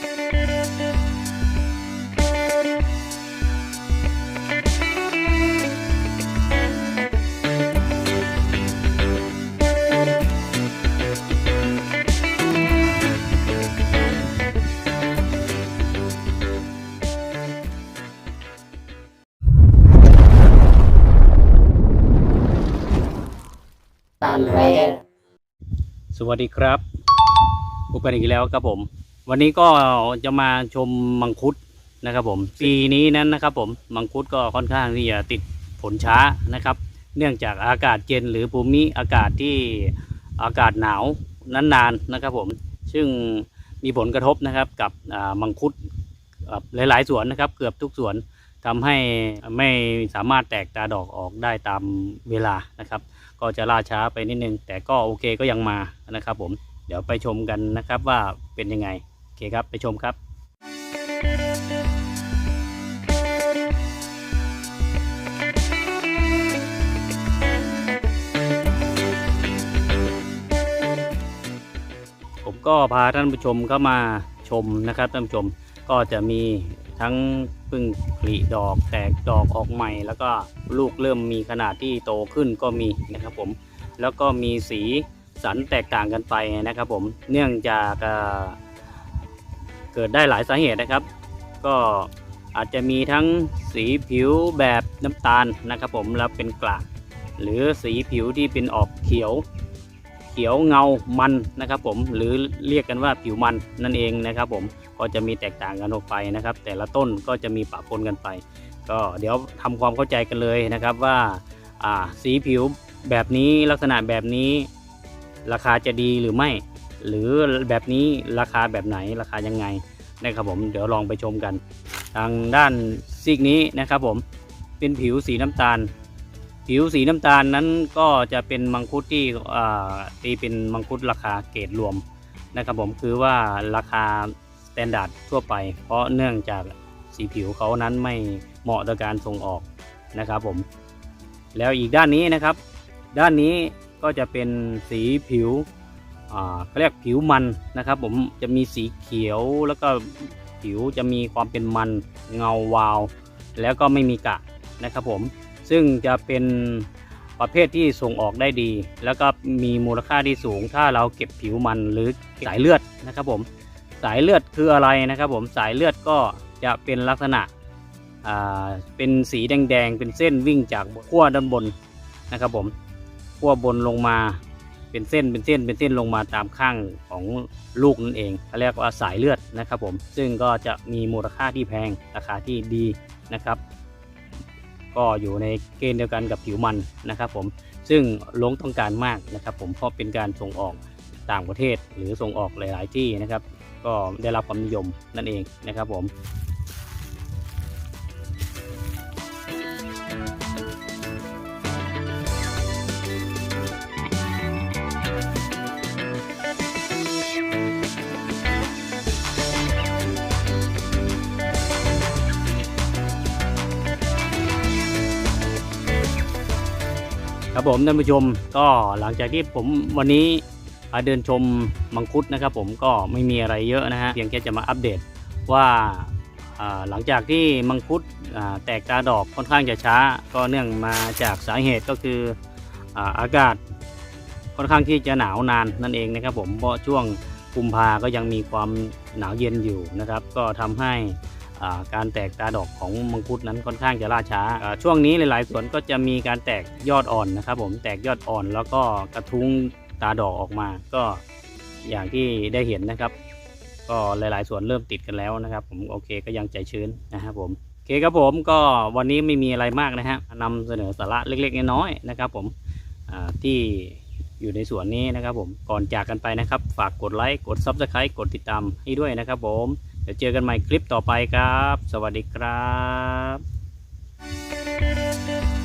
ตามไปสวัสดีครับพบกันอีกแล้วครับผม วันนี้ก็จะมาชมมังคุดนะครับผมปีนี้นั้นนะครับผมมังคุดก็ค่อนข้างที่จะติดผลช้านะครับ เนื่องจากอากาศเย็นหรือภูมิอากาศที่อากาศหนาวนานๆนะครับผมซึ่งมีผลกระทบนะครับกับอ่ามังคุดอ่าหลาย ๆ สวนนะครับ เกือบทุกสวนทำให้ไม่สามารถแตกตาดอกออกได้ตามเวลานะครับ ก็จะล่าช้าไปนิดนึง แต่ก็โอเคก็ยังมานะครับผมเดี๋ยวไปชมกันนะครับว่าเป็นยังไงโอ เคครับ ไปชมครับผมก็พาท่านผู้ชมเข้ามาชมนะครับท่านผู้ชมก็จะมีทั้งพึ่งผลิดอกแตกดอกออกใหม่ แล้วก็ลูกเริ่มมีขนาดที่โตขึ้นก็มีนะครับผมแล้วก็มีสีสันแตกต่างกันไปนะครับผมเนื่องจาก เกิดได้หลายสาเหตุนะครับ ก็อาจจะมีทั้งสีผิวแบบน้ำตาลนะครับผมแล้วเป็นกลากหรือสีผิวที่เป็นออกเขียว เขียวเงามันนะครับผมหรือเรียกกันว่าผิวมันนั่นเองนะครับผมก็จะมีแตกต่างกันออกไปนะครับ แต่ละต้นก็จะมีปะปนกันไป ก็เดี๋ยวทำความเข้าใจกันเลยนะครับว่าสีผิวแบบนี้ลักษณะแบบนี้ ราคาจะดีหรือไม่ หรือแบบนี้ราคาแบบไหนราคายังไงนะครับผมเดี๋ยวลองไปชมกัน ทางด้านซีกนี้นะครับผมเป็นผิวสีน้ำตาล ผิวสีน้ำตาลนั้นก็จะเป็นมังคุดที่อ่าตีเป็นมังคุดราคาเกรดรวมนะครับผมคือว่าราคาสแตนดาร์ดทั่วไป เพราะเนื่องจากสีผิวเขานั้นไม่เหมาะต่อการส่งออกนะครับผมแล้วอีกด้านนี้นะครับ ด้านนี้ก็จะเป็นสีผิว เขาเรียกผิวมันนะครับ ผมจะมีสีเขียวแล้วก็ผิวจะมีความเป็นมันเงาวาว แล้วก็ไม่มีกะนะครับผมซึ่งจะเป็นประเภทที่ส่งออกได้ดี แล้วก็มีมูลค่าที่สูง ถ้าเราเก็บผิวมันหรือสายเลือดนะครับผมสายเลือดคืออะไรนะครับผมสายเลือดก็จะเป็นลักษณะเป็นสีแดงๆ เป็นเส้นวิ่งจากขั้วด้านบนนะครับผมขั้วบนลงมา เป็นเส้นเป็นเส้นเป็นเส้นลงมาตามข้างของลูกนั่นเองเขาเรียกว่าสายเลือดนะครับผมซึ่งก็จะมีมูลค่าที่แพงราคาที่ดีนะครับ ก็อยู่ในเกณฑ์เดียวกันกับผิวมันนะครับผมซึ่งลงต้องการมากนะครับ ผมเพราะเป็นการส่งออกต่างประเทศหรือส่งออกหลาย ๆ ที่นะครับ ก็ได้รับความนิยมนั่นเองนะครับผม ครับผมท่านผู้ชมก็หลังจากที่ผมวันนี้มาเดินชมมังคุดนะครับ ผมก็ไม่มีอะไรเยอะนะฮะเพียงแค่จะมาอัปเดตว่าหลังจากที่มังคุดแตกตาดอกค่อนข้างจะช้า ก็เนื่องมาจากสาเหตุก็คืออากาศค่อนข้างที่จะหนาวนานนั่นเองนะครับ ผมเพราะช่วงกุมภาก็ยังมีความหนาวเย็นอยู่นะครับ ก็ทำให้ การแตกตาดอกของมังคุดนั้นค่อนข้างจะล่าช้า ช่วงนี้หลาย ๆ สวนก็จะมีการแตกยอดอ่อนนะครับ ผมแตกยอดอ่อนแล้วก็กระทุ้งตาดอกออกมา ก็อย่างที่ได้เห็นนะครับ ก็หลาย ๆ สวนเริ่มติดกันแล้วนะครับ ผมโอเคก็ยังใจชื้นนะครับผมโอเคครับผมก็วันนี้ไม่มีอะไรมากนะฮะนำเสนอสาระเล็ก ๆ น้อยๆนะครับ ผมที่อยู่ในสวนนี้นะครับ ผมก่อนจากกันไปนะครับ ฝากกดไลค์กด Subscribe กดติดตามให้ด้วยนะครับ ผม เดี๋ยวเจอกันใหม่คลิปต่อไปครับ สวัสดีครับ